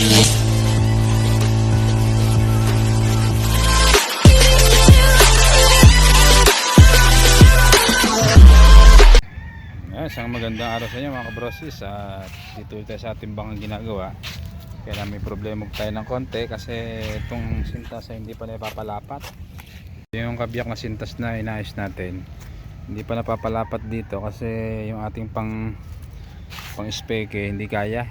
Ayan, isang magandang araw sa inyo mga kabrosis. At dito tayo sa ating bangang ginagawa. Kaya may problema tayo ng konti kasi itong sintas ay hindi pa napapalapat. Yung kabiyak na sintas na inayos natin hindi pa napapalapat dito kasi yung ating pang pang speke hindi kaya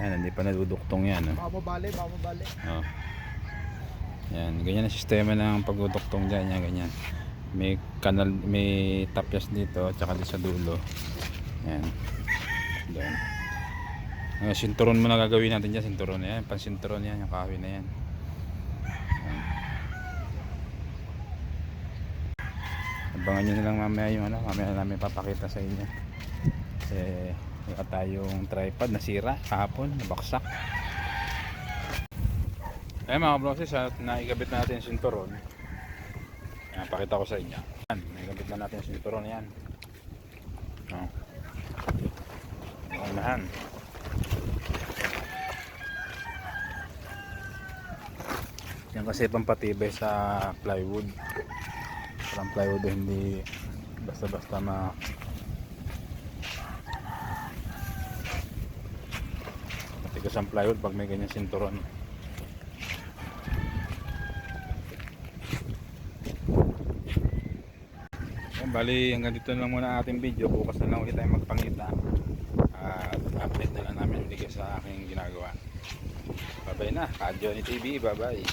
yan hindi pa naduduktong yan oh. Baka mabali, baka mabali. Oh. Yan, ganyan ang sistema ng pagduduktong diyan, yan ganyan. May kanal, may tapyas dito, tsaka dito sa dulo. Yan. Doon. Ang sinturon mo na gagawin natin diyan, sinturon yan, pansinturon yan, yung kahoy na yan. Yan. Abangan nyo na lang mamaya yung ano, mamaya namin papakita sa inyo. Kasi wala tayong tripod nasira kahapon, nabaksak. Eh mga broses, at naigabit na natin yung sinturon. Yan, pakita ko sa inyo. Yan, naigabit na natin yung sinturon yan. No. Unahan. Yan kasi pampatibay sa plywood. Parang plywood hindi basta-basta ma matigas ang plywood pag may ganyan sinturon. Ayan, bali hanggang dito lang muna ating video. Bukas na lang ulit tayo magpangita. At update na lang namin ulit sa aking ginagawa. Bye bye na. Ka Johnny TV. Bye bye.